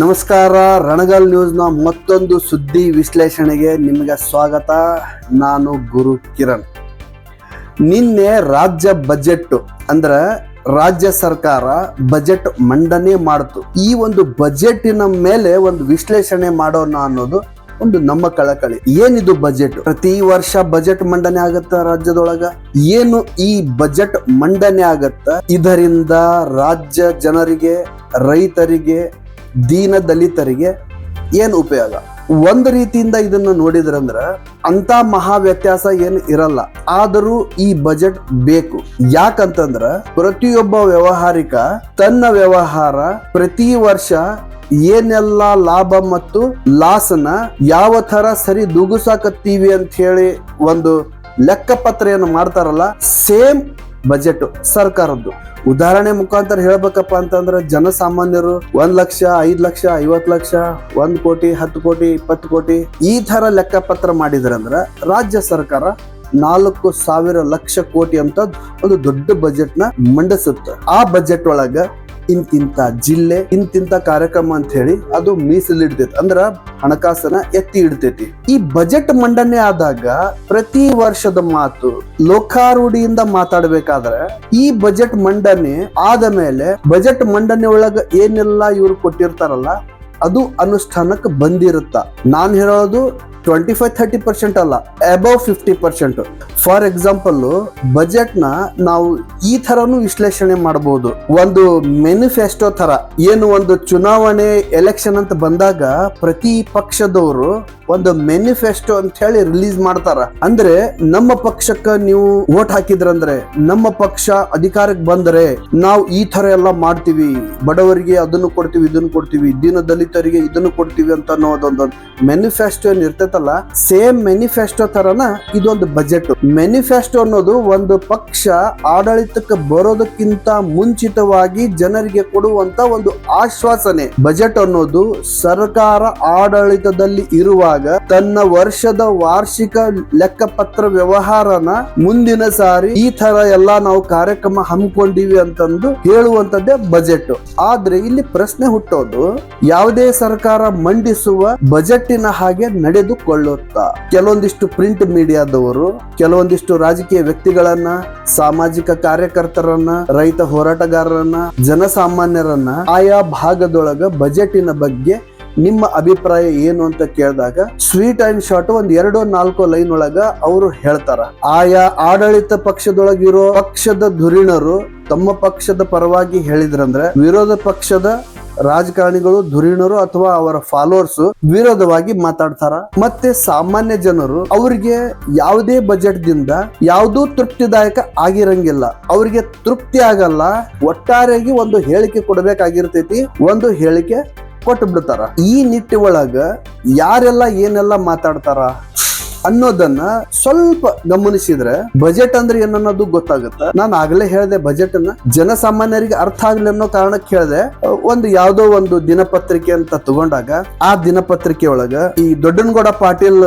ನಮಸ್ಕಾರ, ರಣಗಲ್ ನ್ಯೂಸ್ನ ಮತ್ತೊಂದು ಸುದ್ದಿ ವಿಶ್ಲೇಷಣೆಗೆ ನಿಮಗೆ ಸ್ವಾಗತ. ನಾನು ಗುರು ಕಿರಣ್. ನಿನ್ನೆ ರಾಜ್ಯ ಬಜೆಟ್ ಅಂದ್ರೆ ರಾಜ್ಯ ಸರ್ಕಾರ ಬಜೆಟ್ ಮಂಡನೆ ಮಾಡಿತು. ಈ ಒಂದು ಬಜೆಟಿನ ಮೇಲೆ ಒಂದು ವಿಶ್ಲೇಷಣೆ ಮಾಡೋಣ ಅನ್ನೋದು ಒಂದು ನಮ್ಮ ಕಳಕಳಿ. ಏನಿದು ಬಜೆಟ್? ಪ್ರತಿ ವರ್ಷ ಬಜೆಟ್ ಮಂಡನೆ ಆಗತ್ತ ರಾಜ್ಯದೊಳಗ? ಏನು ಈ ಬಜೆಟ್ ಮಂಡನೆ ಆಗತ್ತ? ಇದರಿಂದ ರಾಜ್ಯ ಜನರಿಗೆ, ರೈತರಿಗೆ ದೀನ ದಲಿತರಿಗೆ ಏನು ಉಪಯೋಗ? ಒಂದು ರೀತಿಯಿಂದ ಇದನ್ನ ನೋಡಿದ್ರಂದ್ರ ಅಂತ ಮಹಾ ವ್ಯತ್ಯಾಸ ಏನು ಇರಲ್ಲ. ಆದರೂ ಈ ಬಜೆಟ್ ಬೇಕು. ಯಾಕಂತಂದ್ರ ಪ್ರತಿಯೊಬ್ಬ ವ್ಯವಹಾರಿಕ ತನ್ನ ವ್ಯವಹಾರ ಪ್ರತಿ ವರ್ಷ ಏನೆಲ್ಲ ಲಾಭ ಮತ್ತು ಲಾಸನ ಯಾವ ತರ ಸರಿ ದುಗುಸಾಕತ್ತೀವಿ ಅಂತ ಹೇಳಿ ಒಂದು ಲೆಕ್ಕಪತ್ರ ಏನು ಮಾಡ್ತಾರಲ್ಲ, ಸೇಮ್ ಬಜೆಟ್ ಸರ್ಕಾರದ್ದು. ಉದಾಹರಣೆ ಮುಖಾಂತರ ಹೇಳ್ಬೇಕಪ್ಪ ಅಂತಂದ್ರೆ ಜನಸಾಮಾನ್ಯರು ಒಂದ್ ಲಕ್ಷ, ಐದ್ ಲಕ್ಷ ಐವತ್ ಲಕ್ಷ, ಒಂದ್ ಕೋಟಿ, ಹತ್ತು ಕೋಟಿ, ಇಪ್ಪತ್ತು ಕೋಟಿ ಈ ತರ ಲೆಕ್ಕಪತ್ರ ಮಾಡಿದ್ರಂದ್ರ ರಾಜ್ಯ ಸರ್ಕಾರ ನಾಲ್ಕು ಸಾವಿರ ಲಕ್ಷ ಕೋಟಿ ಅಂತ ಒಂದು ದೊಡ್ಡ ಬಜೆಟ್ನ ಮಂಡಿಸುತ್ತೆ. ಆ ಬಜೆಟ್ ಒಳಗ ಇಂತಿಂತ ಜಿಲ್ಲೆ, ಇಂತಿಂತ ಕಾರ್ಯಕ್ರಮ ಅಂತ ಹೇಳಿ ಅದು ಮೀಸಲಿಡ್ತೈತಿ. ಅಂದ್ರ ಹಣಕಾಸನ ಎತ್ತಿ ಇಡ್ತೈತಿ. ಈ ಬಜೆಟ್ ಮಂಡನೆ ಆದಾಗ ಪ್ರತಿ ವರ್ಷದ ಮಾತು ಲೋಕಾರೂಢಿಯಿಂದ ಮಾತಾಡ್ಬೇಕಾದ್ರೆ ಈ ಬಜೆಟ್ ಮಂಡನೆ ಆದ ಮೇಲೆ ಬಜೆಟ್ ಮಂಡನೆ ಒಳಗ ಏನೆಲ್ಲ ಇವ್ರು ಕೊಟ್ಟಿರ್ತಾರಲ್ಲ, ಅದು ಅನುಷ್ಠಾನಕ್ಕೆ ಬಂದಿರುತ್ತ. ನಾನು ಹೇಳೋದು ಟ್ವೆಂಟಿ ಫೈವ್ ಥರ್ಟಿ ಪರ್ಸೆಂಟ್ ಅಲ್ಲ above fifty percent for example ಬಜೆಟ್ನ ನಾವು ಈ ತರನು ವಿಶ್ಲೇಷಣೆ ಮಾಡಬಹುದು ಒಂದು ಮೆನಿಫೆಸ್ಟೋ ತರ ಏನು ಒಂದು ಚುನಾವಣೆ ಎಲೆಕ್ಷನ್ ಅಂತ ಬಂದಾಗ ಪ್ರತಿ ಪಕ್ಷದವರು ಒಂದು ಮೆನಿಫೆಸ್ಟೋ ಅಂತ ಹೇಳಿ ರಿಲೀಸ್ ಮಾಡ್ತಾರ. ಅಂದ್ರೆ ನಮ್ಮ ಪಕ್ಷಕ್ಕ ನೀವು ವೋಟ್ ಹಾಕಿದ್ರಂದ್ರೆ, ನಮ್ಮ ಪಕ್ಷ ಅಧಿಕಾರಕ್ಕೆ ಬಂದ್ರೆ ನಾವು ಈ ತರ ಎಲ್ಲ ಮಾಡ್ತೀವಿ. ಬಡವರಿಗೆ ಅದನ್ನು ಕೊಡ್ತೀವಿ, ಇದನ್ನು ಕೊಡ್ತೀವಿ. ದೀನ ದಲಿತರಿಗೆ ಇದನ್ನು ಕೊಡ್ತೀವಿ ಅಂತ ಅನ್ನೋದೊಂದು ಮೆನಿಫೆಸ್ಟೋ ಏನ್ ಇರ್ತೈತಲ್ಲ ಸೇಮ್ ಮೆನಿಫೆಸ್ಟೋ ತರನ ಇದೊಂದು ಬಜೆಟ್ ಮೆನಿಫೆಸ್ಟೋ ಅನ್ನೋದು ಒಂದು ಪಕ್ಷ ಆಡಳಿತಕ್ಕೆ ಬರೋದಕ್ಕಿಂತ ಮುಂಚಿತವಾಗಿ ಜನರಿಗೆ ಕೊಡುವಂತ ಒಂದು ಆಶ್ವಾಸನೆ. ಬಜೆಟ್ ಅನ್ನೋದು ಸರ್ಕಾರ ಆಡಳಿತದಲ್ಲಿ ಇರುವಾಗ ತನ್ನ ವರ್ಷದ ವಾರ್ಷಿಕ ಲೆಕ್ಕಪತ್ರ ವ್ಯವಹಾರನ ಮುಂದಿನ ಸಾರಿ ಈ ತರ ಎಲ್ಲಾ ನಾವು ಕಾರ್ಯಕ್ರಮ ಹಮ್ಮಿಕೊಂಡಿವಿ ಅಂತಂದು ಹೇಳುವಂತದ್ದೇ ಬಜೆಟ್ ಆದ್ರೆ ಇಲ್ಲಿ ಪ್ರಶ್ನೆ ಹುಟ್ಟೋದು, ಯಾವುದೇ ಸರ್ಕಾರ ಮಂಡಿಸುವ ಬಜೆಟ್ಟಿನ ಹಾಗೆ ನಡೆದುಕೊಳ್ಳುತ್ತಾ ಕೆಲವೊಂದಿಷ್ಟು ಪ್ರಿಂಟ್ ಮೀಡಿಯಾದವರು ಕೆಲವೊಂದಿಷ್ಟು ರಾಜಕೀಯ ವ್ಯಕ್ತಿಗಳನ್ನ, ಸಾಮಾಜಿಕ ಕಾರ್ಯಕರ್ತರನ್ನ, ರೈತ ಹೋರಾಟಗಾರರನ್ನ, ಜನಸಾಮಾನ್ಯರನ್ನ ಆಯಾ ಭಾಗದೊಳಗ ಬಜೆಟಿನ ಬಗ್ಗೆ ನಿಮ್ಮ ಅಭಿಪ್ರಾಯ ಏನು ಅಂತ ಕೇಳಿದಾಗ ಸ್ವೀಟ್ ಅಂಡ್ ಶಾರ್ಟ್ ಒಂದ್ ಎರಡು ನಾಲ್ಕು ಲೈನ್ ಒಳಗ ಅವರು ಹೇಳ್ತಾರ. ಆಯಾ ಆಡಳಿತ ಪಕ್ಷದೊಳಗಿರೋ ಪಕ್ಷದ ಧುರೀಣರು ತಮ್ಮ ಪಕ್ಷದ ಪರವಾಗಿ ಹೇಳಿದ್ರಂದ್ರೆ, ವಿರೋಧ ಪಕ್ಷದ ರಾಜಕಾರಣಿಗಳು, ಧುರೀಣರು ಅಥವಾ ಅವರ ಫಾಲೋವರ್ಸ್ ವಿರೋಧವಾಗಿ ಮಾತಾಡ್ತಾರ. ಮತ್ತೆ ಸಾಮಾನ್ಯ ಜನರು ಅವರಿಗೆ ಯಾವುದೇ ಬಜೆಟ್ ದಿಂದ ಯಾವುದೂ ತೃಪ್ತಿದಾಯಕ ಆಗಿರಂಗಿಲ್ಲ. ಅವರಿಗೆ ತೃಪ್ತಿ ಆಗಲ್ಲ. ಒಟ್ಟಾರೆಯಾಗಿ ಒಂದು ಹೇಳಿಕೆ ಕೊಡಬೇಕಾಗಿರ್ತೈತಿ, ಒಂದು ಹೇಳಿಕೆ ಕೊಟ್ಟು ಬಿಡ್ತಾರ ಈ ನಿಟ್ಟಿ ಒಳಗ ಯಾರೆಲ್ಲ ಏನೆಲ್ಲ ಮಾತಾಡ್ತಾರ? ಅನ್ನೋದನ್ನ ಸ್ವಲ್ಪ ಗಮನಿಸಿದ್ರೆ ಬಜೆಟ್ ಅಂದ್ರೆ ಏನನ್ನೋದು ಗೊತ್ತಾಗುತ್ತೆ. ನಾನು ಆಗ್ಲೇ ಹೇಳಿದೆ ಬಜೆಟ್ ಅನ್ನ ಜನಸಾಮಾನ್ಯರಿಗೆ ಅರ್ಥ ಆಗ್ಲಿ ಅನ್ನೋ ಕಾರಣಕ್ಕೆ ಹೇಳಿದೆ. ಒಂದು ಯಾವ್ದೋ ಒಂದು ದಿನಪತ್ರಿಕೆ ಅಂತ ತಗೊಂಡಾಗ ಆ ದಿನಪತ್ರಿಕೆ ಒಳಗ ಈ ದೊಡ್ಡನಗೌಡ ಪಾಟೀಲ್,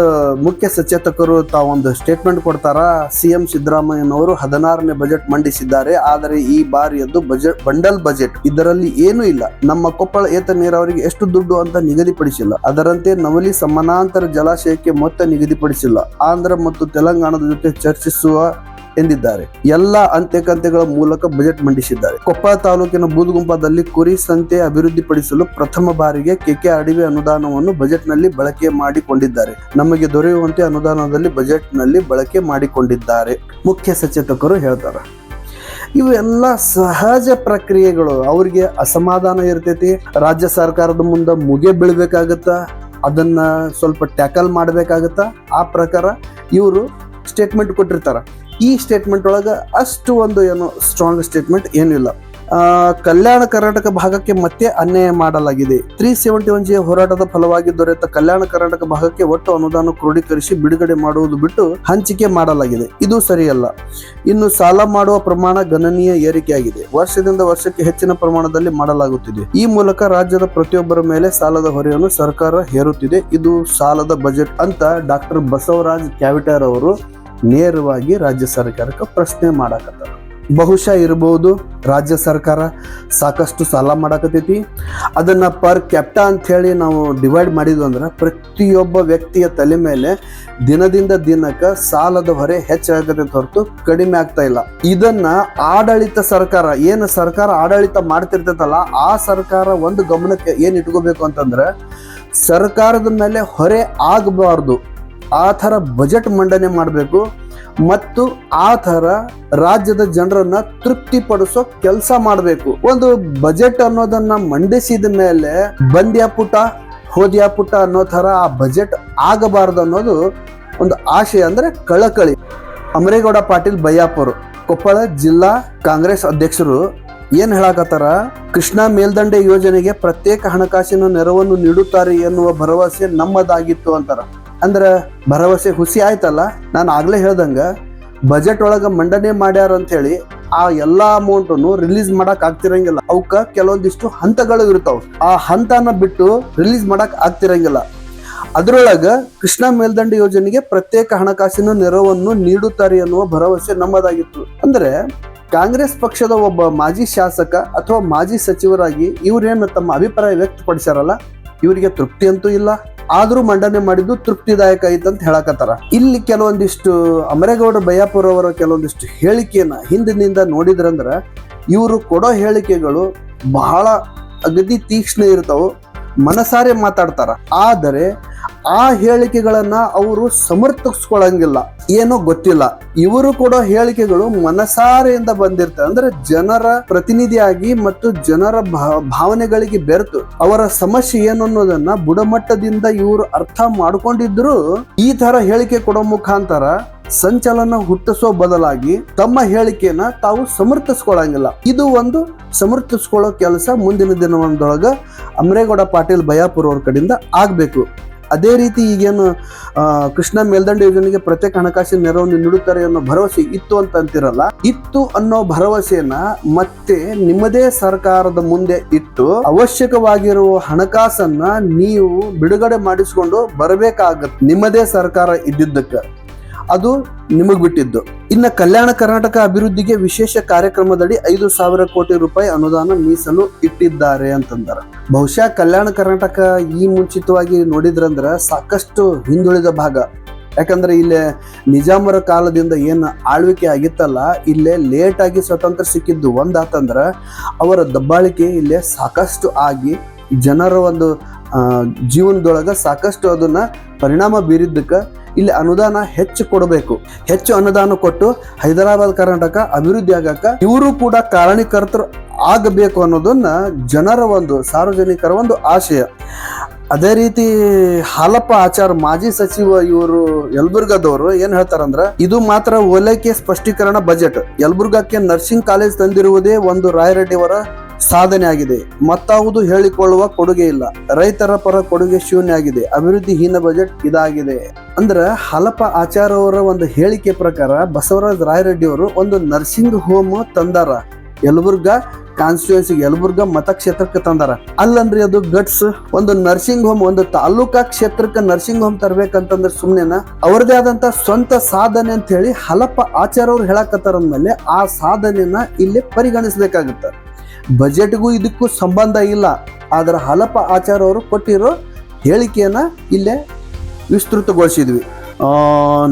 ಮುಖ್ಯ ಸಚೇತಕರು ತಾವೊಂದು ಸ್ಟೇಟ್ಮೆಂಟ್ ಕೊಡ್ತಾರ ಸಿಎಂ ಸಿದ್ದರಾಮಯ್ಯನವರು ಹದಿನಾರನೇ ಬಜೆಟ್ ಮಂಡಿಸಿದ್ದಾರೆ, ಆದರೆ ಈ ಬಾರಿಯದ್ದು ಬಜೆಟ್ ಬಂಡಲ್ ಬಜೆಟ್. ಇದರಲ್ಲಿ ಏನೂ ಇಲ್ಲ. ನಮ್ಮ ಕೊಪ್ಪಳ ಏತ ನೀರಾವರಿಗೆ ಎಷ್ಟು ದುಡ್ಡು ಅಂತ ನಿಗದಿಪಡಿಸಿಲ್ಲ. ಅದರಂತೆ ನವಲಿ ಸಮಾನಾಂತರ ಜಲಾಶಯಕ್ಕೆ ಮೊತ್ತ ನಿಗದಿಪಡಿಸಿಲ್ಲ. ಆಂಧ್ರ ಮತ್ತು ತೆಲಂಗಾಣದ ಜೊತೆ ಚರ್ಚಿಸುವ ಎಂದಿದ್ದಾರೆ. ಎಲ್ಲ ಅಂತ್ಯಕಂತ್ಯಗಳ ಮೂಲಕ ಬಜೆಟ್ ಮಂಡಿಸಿದ್ದಾರೆ. ಕೊಪ್ಪಳ ತಾಲೂಕಿನ ಬೂದುಗುಂಪದಲ್ಲಿ ಕುರಿ ಸಂತೆ ಅಭಿವೃದ್ಧಿಪಡಿಸಲು ಪ್ರಥಮ ಬಾರಿಗೆ ಕೆಕೆ ಅಡವಿ ಅನುದಾನವನ್ನು ಬಜೆಟ್ನಲ್ಲಿ ಬಳಕೆ ಮಾಡಿಕೊಂಡಿದ್ದಾರೆ. ನಮಗೆ ದೊರೆಯುವಂತೆ ಅನುದಾನದಲ್ಲಿ ಬಜೆಟ್ನಲ್ಲಿ ಬಳಕೆ ಮಾಡಿಕೊಂಡಿದ್ದಾರೆ. ಮುಖ್ಯ ಸಚೇತಕರು ಹೇಳ್ತಾರೆ. ಇವೆಲ್ಲ ಸಹಜ ಪ್ರಕ್ರಿಯೆಗಳು. ಅವರಿಗೆ ಅಸಮಾಧಾನ ಇರ್ತೈತಿ. ರಾಜ್ಯ ಸರ್ಕಾರದ ಮುಂದೆ ಮುಗೆ ಬೀಳ್ಬೇಕಾಗತ್ತ? ಅದನ್ನ ಸ್ವಲ್ಪ ಟ್ಯಾಕಲ್ ಮಾಡಬೇಕಾಗತ್ತ? ಆ ಪ್ರಕಾರ ಇವರು ಸ್ಟೇಟ್ಮೆಂಟ್ ಕೊಟ್ಟಿರ್ತಾರ. ಈ ಸ್ಟೇಟ್ಮೆಂಟ್ ಒಳಗ ಅಷ್ಟು ಒಂದು ಏನು ಸ್ಟ್ರಾಂಗ್ ಸ್ಟೇಟ್ಮೆಂಟ್ ಏನಿಲ್ಲ. ಕಲ್ಯಾಣ ಕರ್ನಾಟಕ ಭಾಗಕ್ಕೆ ಮತ್ತೆ ಅನ್ಯಾಯ ಮಾಡಲಾಗಿದೆ. ತ್ರೀ ಸೆವೆಂಟಿ ಒನ್ ಜಿ ಹೋರಾಟದ ಫಲವಾಗಿ ದೊರೆತ ಕಲ್ಯಾಣ ಕರ್ನಾಟಕ ಭಾಗಕ್ಕೆ ಒಟ್ಟು ಅನುದಾನ ಕ್ರೋಢೀಕರಿಸಿ ಬಿಡುಗಡೆ ಮಾಡುವುದು ಬಿಟ್ಟು ಹಂಚಿಕೆ ಮಾಡಲಾಗಿದೆ. ಇದು ಸರಿಯಲ್ಲ. ಇನ್ನು ಸಾಲ ಮಾಡುವ ಪ್ರಮಾಣ ಗಣನೀಯ ಏರಿಕೆಯಾಗಿದೆ. ವರ್ಷದಿಂದ ವರ್ಷಕ್ಕೆ ಹೆಚ್ಚಿನ ಪ್ರಮಾಣದಲ್ಲಿ ಮಾಡಲಾಗುತ್ತಿದೆ. ಈ ಮೂಲಕ ರಾಜ್ಯದ ಪ್ರತಿಯೊಬ್ಬರ ಮೇಲೆ ಸಾಲದ ಹೊರೆಯನ್ನು ಸರ್ಕಾರ ಹೇರುತ್ತಿದೆ. ಇದು ಸಾಲದ ಬಜೆಟ್ ಅಂತ ಡಾಕ್ಟರ್ ಬಸವರಾಜ್ ಕ್ಯಾವಿಟರ್ ಅವರು ನೇರವಾಗಿ ರಾಜ್ಯ ಸರ್ಕಾರಕ್ಕೆ ಪ್ರಶ್ನೆ ಮಾಡಕತ್ತಾರ. ಬಹುಶಃ ಇರಬಹುದು ರಾಜ್ಯ ಸರ್ಕಾರ ಸಾಕಷ್ಟು ಸಾಲ ಮಾಡಕತ್ತೈತಿ. ಅದನ್ನು ಪರ್ ಕ್ಯಾಪ್ಟ ಅಂತ ಹೇಳಿ ನಾವು ಡಿವೈಡ್ ಮಾಡಿದ್ವು ಅಂದ್ರೆ ಪ್ರತಿಯೊಬ್ಬ ವ್ಯಕ್ತಿಯ ತಲೆ ಮೇಲೆ ದಿನದಿಂದ ದಿನಕ್ಕೆ ಸಾಲದ ಹೊರೆ ಹೆಚ್ಚಾಗತ್ತೆ ಹೊರತು ಕಡಿಮೆ ಆಗ್ತಾ ಇಲ್ಲ. ಇದನ್ನ ಆಡಳಿತ ಸರ್ಕಾರ, ಏನು ಸರ್ಕಾರ ಆಡಳಿತ ಮಾಡ್ತಿರ್ತೈತಲ್ಲ, ಆ ಸರ್ಕಾರ ಒಂದು ಗಮನಕ್ಕೆ ಏನು ಇಟ್ಕೋಬೇಕು ಅಂತಂದ್ರೆ ಸರ್ಕಾರದ ಮೇಲೆ ಹೊರೆ ಆಗಬಾರ್ದು. ಆ ಥರ ಬಜೆಟ್ ಮಂಡನೆ ಮಾಡಬೇಕು. ಮತ್ತು ಆ ಥರ ರಾಜ್ಯದ ಜನರನ್ನ ತೃಪ್ತಿಪಡಿಸೋ ಕೆಲಸ ಮಾಡಬೇಕು. ಒಂದು ಬಜೆಟ್ ಅನ್ನೋದನ್ನ ಮಂಡಿಸಿದ ಮೇಲೆ ಬಂದ್ಯಾ ಪುಟ, ಹೋದ್ಯಾ ಪುಟ ಅನ್ನೋ ಥರ ಆ ಬಜೆಟ್ ಆಗಬಾರ್ದು ಅನ್ನೋದು ಒಂದು ಆಶಯ ಅಂದ್ರೆ ಕಳಕಳಿ. ಅಮರೇಗೌಡ ಪಾಟೀಲ್ ಬಯ್ಯಾಪುರ್ ಕೊಪ್ಪಳ ಜಿಲ್ಲಾ ಕಾಂಗ್ರೆಸ್ ಅಧ್ಯಕ್ಷರು ಏನ್ ಹೇಳಕತ್ತಾರ? ಕೃಷ್ಣಾ ಮೇಲ್ದಂಡೆ ಯೋಜನೆಗೆ ಪ್ರತ್ಯೇಕ ಹಣಕಾಸಿನ ನೆರವನ್ನು ನೀಡುತ್ತಾರೆ ಎನ್ನುವ ಭರವಸೆ ನಮ್ಮದಾಗಿತ್ತು ಅಂತಾರ. ಅಂದ್ರ ಭರವಸೆ ಹುಸಿ ಆಯ್ತಲ್ಲ? ನಾನು ಆಗಲೇ ಹೇಳ್ದಂಗೆ ಬಜೆಟ್ ಒಳಗೆ ಮಂಡನೆ ಮಾಡ್ಯಾರ ಅಂತ ಹೇಳಿ ಆ ಎಲ್ಲ ಅಮೌಂಟನ್ನು ರಿಲೀಸ್ ಮಾಡಕ್ ಆಗ್ತಿರಂಗಿಲ್ಲ. ಅವಕ್ಕ ಕೆಲವೊಂದಿಷ್ಟು ಹಂತಗಳು ಇರ್ತಾವ. ಆ ಹಂತನ ಬಿಟ್ಟು ರಿಲೀಸ್ ಮಾಡಕ್ ಆಗ್ತಿರಂಗಿಲ್ಲ. ಅದರೊಳಗೆ ಕೃಷ್ಣ ಮೇಲ್ದಂಡ ಯೋಜನೆಗೆ ಪ್ರತ್ಯೇಕ ಹಣಕಾಸಿನ ನೆರವನ್ನು ನೀಡುತ್ತಾರೆ ಅನ್ನುವ ಭರವಸೆ ನಮ್ಮದಾಗಿತ್ತು. ಅಂದ್ರೆ ಕಾಂಗ್ರೆಸ್ ಪಕ್ಷದ ಒಬ್ಬ ಮಾಜಿ ಶಾಸಕ ಅಥವಾ ಮಾಜಿ ಸಚಿವರಾಗಿ ಇವರೇನು ತಮ್ಮ ಅಭಿಪ್ರಾಯ ವ್ಯಕ್ತಪಡಿಸ್ಯಾರಲ್ಲ? ಇವರಿಗೆ ತೃಪ್ತಿ ಅಂತೂ ಇಲ್ಲ. ಆದ್ರೂ ಮಂಡನೆ ಮಾಡಿದ್ದು ತೃಪ್ತಿದಾಯಕ ಐತೆ ಅಂತ ಹೇಳಕತ್ತಾರ. ಇಲ್ಲಿ ಕೆಲವೊಂದಿಷ್ಟು ಅಮರೇಗೌಡ ಬಯ್ಯಾಪುರ ಅವರ ಕೆಲವೊಂದಿಷ್ಟು ಹೇಳಿಕೆಯನ್ನ ಹಿಂದಿನಿಂದ ನೋಡಿದ್ರಂದ್ರ ಇವರು ಕೊಡೋ ಹೇಳಿಕೆಗಳು ಬಹಳ ಅಗದಿ ತೀಕ್ಷ್ಣ ಇರ್ತಾವ, ಮನಸಾರೆ ಮಾತಾಡ್ತಾರ. ಆದರೆ ಆ ಹೇಳಿಕೆಗಳನ್ನ ಅವರು ಸಮರ್ಥಿಸ್ಕೊಳಂಗಿಲ್ಲ ಏನೋ ಗೊತ್ತಿಲ್ಲ. ಇವರು ಕೊಡೋ ಹೇಳಿಕೆಗಳು ಮನಸಾರೆಯಿಂದ ಬಂದಿರ್ತವೆ ಅಂದ್ರೆ ಜನರ ಪ್ರತಿನಿಧಿಯಾಗಿ ಮತ್ತು ಜನರ ಭಾವನೆಗಳಿಗೆ ಬೆರೆತು. ಅವರ ಸಮಸ್ಯೆ ಏನು ಅನ್ನೋದನ್ನ ಬುಡಮಟ್ಟದಿಂದ ಇವರು ಅರ್ಥ ಮಾಡ್ಕೊಂಡಿದ್ರು. ಈ ತರ ಹೇಳಿಕೆ ಕೊಡೋ ಮುಖಾಂತರ ಸಂಚಲನ ಹುಟ್ಟಿಸೋ ಬದಲಾಗಿ ತಮ್ಮ ಹೇಳಿಕೆನ ತಾವು ಸಮರ್ಥಿಸ್ಕೊಳಂಗಿಲ್ಲ ಇದು ಒಂದು ಸಮರ್ಥಿಸ್ಕೊಳ್ಳೋ ಕೆಲಸ ಮುಂದಿನ ದಿನವೊಂದೊಳಗ ಅಮರೇಗೌಡ ಪಾಟೀಲ್ ಬಯಾಪುರ್ ಅವ್ರ ಕಡೆಯಿಂದ ಆಗ್ಬೇಕು. ಅದೇ ರೀತಿ ಈಗೇನು ಕೃಷ್ಣ ಮೇಲ್ದಂಡ ಯೋಜನೆಗೆ ಪ್ರತ್ಯೇಕ ಹಣಕಾಸಿನ ನೆರವನ್ನು ನೀಡುತ್ತಾರೆ ಅನ್ನೋ ಭರವಸೆ ಇತ್ತು ಅಂತ ಅಂತಿರಲ್ಲ, ಇತ್ತು ಅನ್ನೋ ಭರವಸೆನ ಮತ್ತೆ ನಿಮ್ಮದೇ ಸರ್ಕಾರದ ಮುಂದೆ ಇಟ್ಟು ಅವಶ್ಯಕವಾಗಿರುವ ಹಣಕಾಸನ್ನ ನೀವು ಬಿಡುಗಡೆ ಮಾಡಿಸಿಕೊಂಡು ಬರಬೇಕಾಗತ್ತೆ ನಿಮ್ಮದೇ ಸರ್ಕಾರ ಇದ್ದಿದ್ದಕ್ಕೆ. ಅದು ನಿಮಗ್ ಬಿಟ್ಟಿದ್ದು. ಇನ್ನ ಕಲ್ಯಾಣ ಕರ್ನಾಟಕ ಅಭಿವೃದ್ಧಿಗೆ ವಿಶೇಷ ಕಾರ್ಯಕ್ರಮದಡಿ ಐದು ಸಾವಿರ ಕೋಟಿ ರೂಪಾಯಿ ಅನುದಾನ ಮೀಸಲು ಇಟ್ಟಿದ್ದಾರೆ ಅಂತಂದಾರ. ಬಹುಶಃ ಕಲ್ಯಾಣ ಕರ್ನಾಟಕ ಈ ಮುಂಚಿತವಾಗಿ ನೋಡಿದ್ರಂದ್ರ ಸಾಕಷ್ಟು ಹಿಂದುಳಿದ ಭಾಗ. ಯಾಕಂದ್ರೆ ಇಲ್ಲೇ ನಿಜಾಮರ ಕಾಲದಿಂದ ಏನು ಆಳ್ವಿಕೆ ಆಗಿತ್ತಲ್ಲ, ಇಲ್ಲೇ ಲೇಟ್ ಆಗಿ ಸ್ವತಂತ್ರ ಸಿಕ್ಕಿದ್ದು ಒಂದಾತಂದ್ರ ಅವರ ದಬ್ಬಾಳಿಕೆ ಇಲ್ಲೇ ಸಾಕಷ್ಟು ಆಗಿ ಜನರ ಒಂದು ಜೀವನದೊಳಗ ಸಾಕಷ್ಟು ಅದನ್ನ ಪರಿಣಾಮ ಬೀರಿದ್ದಕ್ಕೆ ಇಲ್ಲಿ ಅನುದಾನ ಹೆಚ್ಚು ಕೊಡಬೇಕು. ಹೆಚ್ಚು ಅನುದಾನ ಕೊಟ್ಟು ಹೈದರಾಬಾದ್ ಕರ್ನಾಟಕ ಅಭಿವೃದ್ಧಿ ಆಗಾಕ ಇವರು ಕೂಡ ಕಾರಣೀಕರ್ತರು ಆಗಬೇಕು ಅನ್ನೋದನ್ನ ಜನರ ಒಂದು ಸಾರ್ವಜನಿಕರ ಒಂದು ಆಶಯ. ಅದೇ ರೀತಿ ಹಾಲಪ್ಪ ಆಚಾರ್ ಮಾಜಿ ಸಚಿವ ಇವರು ಯಲಬುರ್ಗದವರು ಏನ್ ಹೇಳ್ತಾರಂದ್ರ, ಇದು ಮಾತ್ರ ಓಲೈಕೆ ಸ್ಪಷ್ಟೀಕರಣ ಬಜೆಟ್. ಯಲಬುರ್ಗಕ್ಕೆ ನರ್ಸಿಂಗ್ ಕಾಲೇಜ್ ತಂದಿರುವುದೇ ಒಂದು ರಾಯರೆಡ್ಡಿ ಅವರ ಸಾಧನೆ ಆಗಿದೆ ಮತ್ತಾವುದು ಹೇಳಿಕೊಳ್ಳುವ ಕೊಡುಗೆ ಇಲ್ಲ. ರೈತರ ಪರ ಕೊಡುಗೆ ಶೂನ್ಯ ಆಗಿದೆ ಅಭಿವೃದ್ಧಿಹೀನ ಬಜೆಟ್ ಇದಾಗಿದೆ. ಅಂದ್ರ ಹಲಪ ಅವರ ಒಂದು ಹೇಳಿಕೆ ಪ್ರಕಾರ ಬಸವರಾಜ ರಾಯರೆಡ್ಡಿ ಅವರು ಒಂದು ನರ್ಸಿಂಗ್ ಹೋಮ್ ತಂದಾರ. ಯಲಬುರ್ಗ ಕಾನ್ಸ್ಟಿಟ್ಯೂನ್ಸಿ ಯಲಬುರ್ಗ ಮತಕ್ಷೇತ್ರಕ್ಕೆ ತಂದಾರ. ಅಲ್ಲನ್ರಿ ಅದು ಗಟ್ಸ್ ಒಂದು ನರ್ಸಿಂಗ್ ಹೋಮ್, ಒಂದು ತಾಲೂಕಾ ಕ್ಷೇತ್ರಕ್ಕೆ ನರ್ಸಿಂಗ್ ಹೋಮ್ ತರ್ಬೇಕಂತಂದ್ರೆ ಸುಮ್ಮನೆನ ಅವ್ರದೇ ಆದಂತ ಸ್ವಂತ ಸಾಧನೆ ಅಂತ ಹೇಳಿ ಹಲಪ ಅವ್ರು ಹೇಳಕತ್ತಾರ ಅಂದ್ಮೇಲೆ ಆ ಸಾಧನೆಯನ್ನ ಇಲ್ಲಿ ಪರಿಗಣಿಸ್ಬೇಕಾಗತ್ತ. ಬಜೆಟ್ಗೂ ಇದಕ್ಕೂ ಸಂಬಂಧ ಇಲ್ಲ. ಆದರೆ ಹಲಪ ಅವರು ಕೊಟ್ಟಿರೋ ಹೇಳಿಕೆಯನ್ನು ಇಲ್ಲೇ ವಿಸ್ತೃತಗೊಳಿಸಿದ್ವಿ.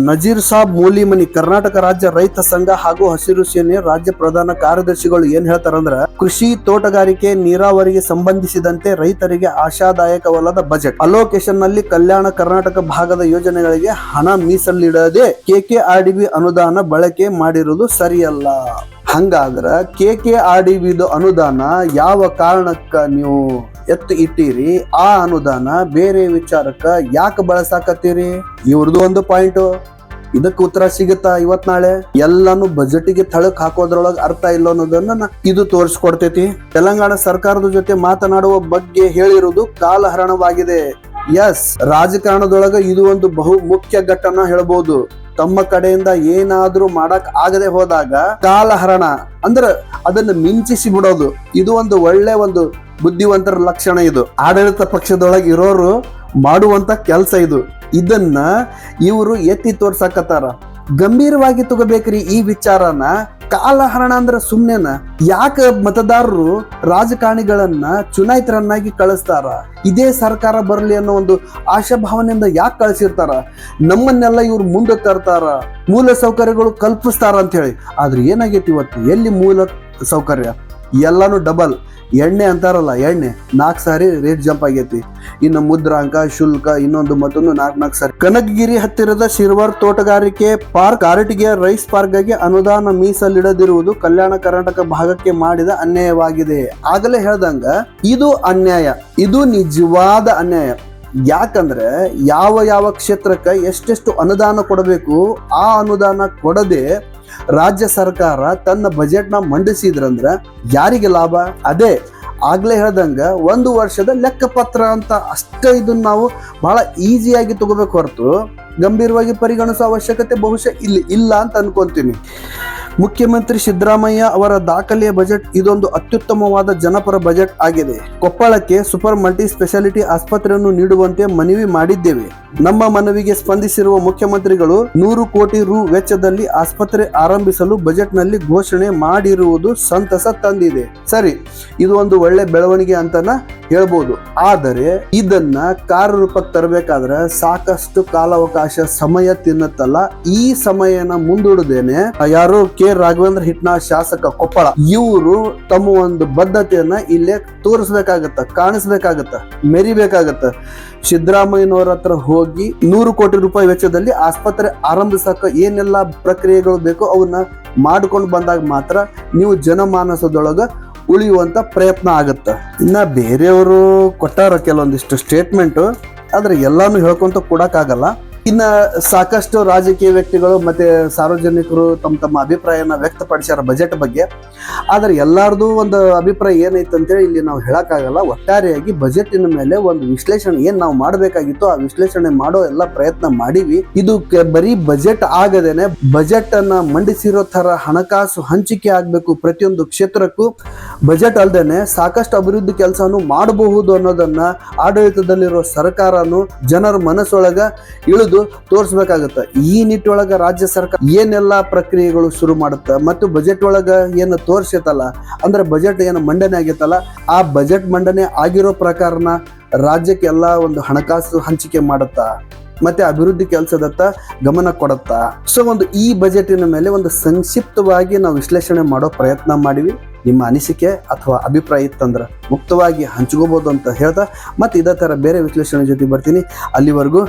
ನಜೀರ್ ಸಾಬ್ ಮೂಲಿಮನಿ, ಕರ್ನಾಟಕ ರಾಜ್ಯ ರೈತ ಸಂಘ ಹಾಗೂ ಹಸಿರು ಸೇನೆ ರಾಜ್ಯ ಪ್ರಧಾನ ಕಾರ್ಯದರ್ಶಿಗಳು ಏನ್ ಹೇಳ್ತಾರಂದ್ರ, ಕೃಷಿ ತೋಟಗಾರಿಕೆ ನೀರಾವರಿಗೆ ಸಂಬಂಧಿಸಿದಂತೆ ರೈತರಿಗೆ ಆಶಾದಾಯಕವಲ್ಲದ ಬಜೆಟ್. ಅಲೋಕೇಶನ್ನಲ್ಲಿ ಕಲ್ಯಾಣ ಕರ್ನಾಟಕ ಭಾಗದ ಯೋಜನೆಗಳಿಗೆ ಹಣ ಮೀಸಲಿಡದೆ ಕೆಕೆಆರ್ಡಿಬಿ ಅನುದಾನ ಬಳಕೆ ಮಾಡಿರುವುದು ಸರಿಯಲ್ಲ. ಹಂಗಾದ್ರ ಕೆ ಆರ್ ಡಿ ಬಿದು ಅನುದಾನ ಯಾವ ಕಾರಣಕ್ಕ ನೀವು ಎತ್ತು ಇಟ್ಟಿರಿ? ಆ ಅನುದಾನ ಬೇರೆ ವಿಚಾರಕ್ಕ ಯಾಕೆ ಬಳಸಾಕತ್ತೀರಿ? ಇವ್ರದ್ದು ಒಂದು ಪಾಯಿಂಟ್ ಇದಕ್ಕೆ ಉತ್ತರ ಸಿಗುತ್ತಾ ಇವತ್ ನಾಳೆ? ಎಲ್ಲಾನು ಬಜೆಟ್ಗೆ ಥಳಕ್ ಹಾಕೋದ್ರೊಳಗೆ ಅರ್ಥ ಇಲ್ಲ ಅನ್ನೋದನ್ನ ಇದು ತೋರಿಸ್ಕೊಡ್ತೈತಿ. ತೆಲಂಗಾಣ ಸರ್ಕಾರದ ಜೊತೆ ಮಾತನಾಡುವ ಬಗ್ಗೆ ಹೇಳಿರುವುದು ಕಾಲಹರಣವಾಗಿದೆ. ಎಸ್ ರಾಜಕಾರಣದೊಳಗ ಇದು ಒಂದು ಬಹು ಮುಖ್ಯ ಘಟನ ಹೇಳ್ಬೋದು. ತಮ್ಮ ಕಡೆಯಿಂದ ಏನಾದ್ರೂ ಮಾಡಕ್ ಆಗದೆ ಹೋದಾಗ ಕಾಲಹರಣ, ಅಂದ್ರ ಅದನ್ನ ಮಿಂಚಿಸಿ ಬಿಡೋದು. ಇದು ಒಂದು ಒಳ್ಳೆ ಒಂದು ಬುದ್ಧಿವಂತರ ಲಕ್ಷಣ ಇದು. ಆಡಳಿತ ಪಕ್ಷದೊಳಗೆ ಇರೋರು ಮಾಡುವಂತ ಕೆಲಸ ಇದು. ಇದನ್ನ ಇವರು ಎತ್ತಿ ತೋರ್ಸಕತ್ತಾರ. ಗಂಭೀರವಾಗಿ ತಗೋಬೇಕ್ರಿ ಈ ವಿಚಾರನ. ಕಾಲಹರಣ ಅಂದ್ರೆ ಸುಮ್ನೆನ. ಯಾಕ ಮತದಾರರು ರಾಜಕಾರಣಿಗಳನ್ನ ಚುನಾಯಿತರನ್ನಾಗಿ ಕಳಿಸ್ತಾರ? ಇದೇ ಸರ್ಕಾರ ಬರಲಿ ಅನ್ನೋ ಒಂದು ಆಶಾಭಾವನೆಯಿಂದ ಯಾಕೆ ಕಳಿಸಿರ್ತಾರ? ನಮ್ಮನ್ನೆಲ್ಲ ಇವ್ರು ಮುಂದೆ ತರ್ತಾರ. ಮೂಲ ಸೌಕರ್ಯಗಳು ಕಲ್ಪಿಸ್ತಾರ ಅಂತ ಹೇಳಿ. ಆದ್ರೆ ಏನಾಗೈತಿ ಇವತ್ತು? ಎಲ್ಲಿ ಮೂಲ ಸೌಕರ್ಯ? ಎಲ್ಲಾನು ಡಬಲ್ ಎಣ್ಣೆ ಅಂತಾರಲ್ಲ, ಎಣ್ಣೆ. ನಾಲ್ಕು ಸಾರಿ ರೇಟ್ ಜಂಪ್ ಆಗೈತಿ. ಇನ್ನು ಮುದ್ರಾಂಕ, ಶುಲ್ಕ, ಇನ್ನೊಂದು ಮತ್ತೊಂದು ನಾಲ್ಕು ನಾಲ್ಕು ಸಾರಿ. ಕನಕಗಿರಿ ಹತ್ತಿರದ ಶಿರ್ವರ್ ತೋಟಗಾರಿಕೆ ಪಾರ್ಕ್ ಕಾರಟಿಗೆ ರೈಸ್ ಪಾರ್ಕ್ಗೆ ಅನುದಾನ ಮೀಸಲಿಡದಿರುವುದು ಕಲ್ಯಾಣ ಕರ್ನಾಟಕ ಭಾಗಕ್ಕೆ ಮಾಡಿದ ಅನ್ಯಾಯವಾಗಿದೆ. ಆಗಲೇ ಹೇಳ್ದಂಗ, ಇದು ಅನ್ಯಾಯ. ಇದು ನಿಜವಾದ ಅನ್ಯಾಯ. ಯಾಕಂದ್ರೆ ಯಾವ ಯಾವ ಕ್ಷೇತ್ರಕ್ಕೆ ಎಷ್ಟೆಷ್ಟು ಅನುದಾನ ಕೊಡಬೇಕು, ಆ ಅನುದಾನ ಕೊಡದೆ ರಾಜ್ಯ ಸರ್ಕಾರ ತನ್ನ ಬಜೆಟ್ನ ಮಂಡಿಸಿದ್ರಂದ್ರೆ ಯಾರಿಗೆ ಲಾಭ? ಅದೇ ಆಗ್ಲೇ ಹೇಳ್ದಂಗ ಒಂದು ವರ್ಷದ ಲೆಕ್ಕಪತ್ರ ಅಂತ ಅಷ್ಟೇ ಇದನ್ನ ನಾವು ಬಹಳ ಈಸಿಯಾಗಿ ತಗೋಬೇಕು ಹೊರತು ಗಂಭೀರವಾಗಿ ಪರಿಗಣಿಸೋ ಅವಶ್ಯಕತೆ ಬಹುಶಃ ಇಲ್ಲಿ ಇಲ್ಲ ಅಂತ ಅನ್ಕೊಂತೀನಿ. ಮುಖ್ಯಮಂತ್ರಿ ಸಿದ್ದರಾಮಯ್ಯ ಅವರ ದಾಖಲೆಯ ಬಜೆಟ್ ಇದೊಂದು ಅತ್ಯುತ್ತಮವಾದ ಜನಪರ ಬಜೆಟ್ ಆಗಿದೆ. ಕೊಪ್ಪಳಕ್ಕೆ ಸೂಪರ್ ಮಲ್ಟಿ ಸ್ಪೆಷಾಲಿಟಿ ಆಸ್ಪತ್ರೆಯನ್ನು ನೀಡುವಂತೆ ಮನವಿ ಮಾಡಿದ್ದೇವೆ. ನಮ್ಮ ಮನವಿಗೆ ಸ್ಪಂದಿಸಿರುವ ಮುಖ್ಯಮಂತ್ರಿಗಳು ನೂರು ಕೋಟಿ ರು ವೆಚ್ಚದಲ್ಲಿ ಆಸ್ಪತ್ರೆ ಆರಂಭಿಸಲು ಬಜೆಟ್ನಲ್ಲಿ ಘೋಷಣೆ ಮಾಡಿರುವುದು ಸಂತಸ ತಂದಿದೆ. ಸರಿ, ಇದು ಒಂದು ಒಳ್ಳೆ ಬೆಳವಣಿಗೆ ಅಂತನ? ಹೇಳ್ಬೋದು. ಆದರೆ ಇದನ್ನ ಕಾರ್ಯರೂಪಕ್ಕೆ ತರಬೇಕಾದ್ರೆ ಸಾಕಷ್ಟು ಕಾಲಾವಕಾಶ ಸಮಯ ತಿನ್ನತ್ತಲ್ಲ. ಈ ಸಮಯನ ಮುಂದೂಡದೇನೆ ಯಾರು ಕೆ ರಾಘವೇಂದ್ರ ಹಿಟ್ನಾ ಶಾಸಕ ಕೊಪ್ಪಳ. ಇವರು ತಮ್ಮ ಒಂದು ಬದ್ಧತೆಯನ್ನ ಇಲ್ಲೇ ತೋರಿಸ್ಬೇಕಾಗತ್ತ, ಕಾಣಿಸ್ಬೇಕಾಗತ್ತ, ಮೆರಿಬೇಕಾಗತ್ತ. ಸಿದ್ದರಾಮಯ್ಯನವರ ಹತ್ರ ಹೋಗಿ ನೂರು ಕೋಟಿ ರೂಪಾಯಿ ವೆಚ್ಚದಲ್ಲಿ ಆಸ್ಪತ್ರೆ ಆರಂಭಿಸಕ ಏನೆಲ್ಲ ಪ್ರಕ್ರಿಯೆಗಳು ಬೇಕೋ ಅವನ್ನ ಮಾಡ್ಕೊಂಡು ಬಂದಾಗ ಮಾತ್ರ ನೀವು ಜನಮಾನಸದೊಳಗ ಉಳಿಯುವಂತ ಪ್ರಯತ್ನ ಆಗುತ್ತೆ. ಇನ್ನ ಬೇರೆಯವರು ಕೊಟ್ಟಾರ ಕೆಲವೊಂದಿಷ್ಟು ಸ್ಟೇಟ್ಮೆಂಟ್ ಆದ್ರೆ ಎಲ್ಲಾನು ಹೇಳ್ಕೊಂತ ಕೊಡಕ್ಕಾಗಲ್ಲ. ಇನ್ನ ಸಾಕಷ್ಟು ರಾಜಕೀಯ ವ್ಯಕ್ತಿಗಳು ಮತ್ತೆ ಸಾರ್ವಜನಿಕರು ತಮ್ಮ ತಮ್ಮ ಅಭಿಪ್ರಾಯನ ವ್ಯಕ್ತಪಡಿಸ್ಯಾರ ಬಜೆಟ್ ಬಗ್ಗೆ. ಆದ್ರೆ ಎಲ್ಲಾರ್ದು ಒಂದು ಅಭಿಪ್ರಾಯ ಏನೈತೆ ಅಂತೇಳಿ ಇಲ್ಲಿ ನಾವು ಹೇಳಕ್ಕಾಗಲ್ಲ. ಒಟ್ಟಾರೆಯಾಗಿ ಬಜೆಟಿನ ಮೇಲೆ ಒಂದು ವಿಶ್ಲೇಷಣೆ ಏನ್ ನಾವು ಮಾಡಬೇಕಾಗಿತ್ತು ಆ ವಿಶ್ಲೇಷಣೆ ಮಾಡೋ ಎಲ್ಲ ಪ್ರಯತ್ನ ಮಾಡಿವಿ. ಇದು ಬರೀ ಬಜೆಟ್ ಆಗದೇನೆ ಬಜೆಟ್ ಅನ್ನ ಮಂಡಿಸಿರೋ ತರ ಹಣಕಾಸು ಹಂಚಿಕೆ ಆಗ್ಬೇಕು ಪ್ರತಿಯೊಂದು ಕ್ಷೇತ್ರಕ್ಕೂ. ಬಜೆಟ್ ಅಲ್ದೇನೆ ಸಾಕಷ್ಟು ಅಭಿವೃದ್ಧಿ ಕೆಲಸನು ಮಾಡಬಹುದು ಅನ್ನೋದನ್ನ ಆಡಳಿತದಲ್ಲಿರೋ ಸರ್ಕಾರನು ಜನರ ಮನಸ್ಸೊಳಗ ಇಳಿದು ತೋರಿಸ್ಬೇಕಾಗತ್ತ. ಈ ನಿಟ್ಟೊಳಗ ರಾಜ್ಯ ಸರ್ಕಾರ ಏನೆಲ್ಲಾ ಪ್ರಕ್ರಿಯೆಗಳು ಶುರು ಮಾಡುತ್ತ ಮತ್ತು ಬಜೆಟ್ ಒಳಗ ಏನು ತೋರಿಸಿತಲ್ಲ, ಅಂದ್ರೆ ಬಜೆಟ್ ಏನು ಮಂಡನೆ ಆಗೈತಲ್ಲ, ಆ ಬಜೆಟ್ ಮಂಡನೆ ಆಗಿರೋ ಪ್ರಕಾರನ ರಾಜ್ಯಕ್ಕೆ ಎಲ್ಲ ಒಂದು ಹಣಕಾಸು ಹಂಚಿಕೆ ಮಾಡುತ್ತಾ, ಮತ್ತೆ ಅಭಿವೃದ್ಧಿ ಕೆಲಸದತ್ತ ಗಮನ ಕೊಡುತ್ತಾ. ಸೊ ಒಂದು ಈ ಬಜೆಟಿನ ಮೇಲೆ ಒಂದು ಸಂಕ್ಷಿಪ್ತವಾಗಿ ನಾವು ವಿಶ್ಲೇಷಣೆ ಮಾಡೋ ಪ್ರಯತ್ನ ಮಾಡಿವಿ. ನಿಮ್ಮ ಅನಿಸಿಕೆ ಅಥವಾ ಅಭಿಪ್ರಾಯ ಇತ್ತಂದ್ರೆ ಮುಕ್ತವಾಗಿ ಹಂಚ್ಕೋಬಹುದು ಅಂತ ಹೇಳ್ತಾ, ಮತ್ತೆ ಇದೇ ಥರ ಬೇರೆ ವಿಶ್ಲೇಷಣೆ ಜೊತೆ ಬರ್ತೀನಿ. ಅಲ್ಲಿವರೆಗೂ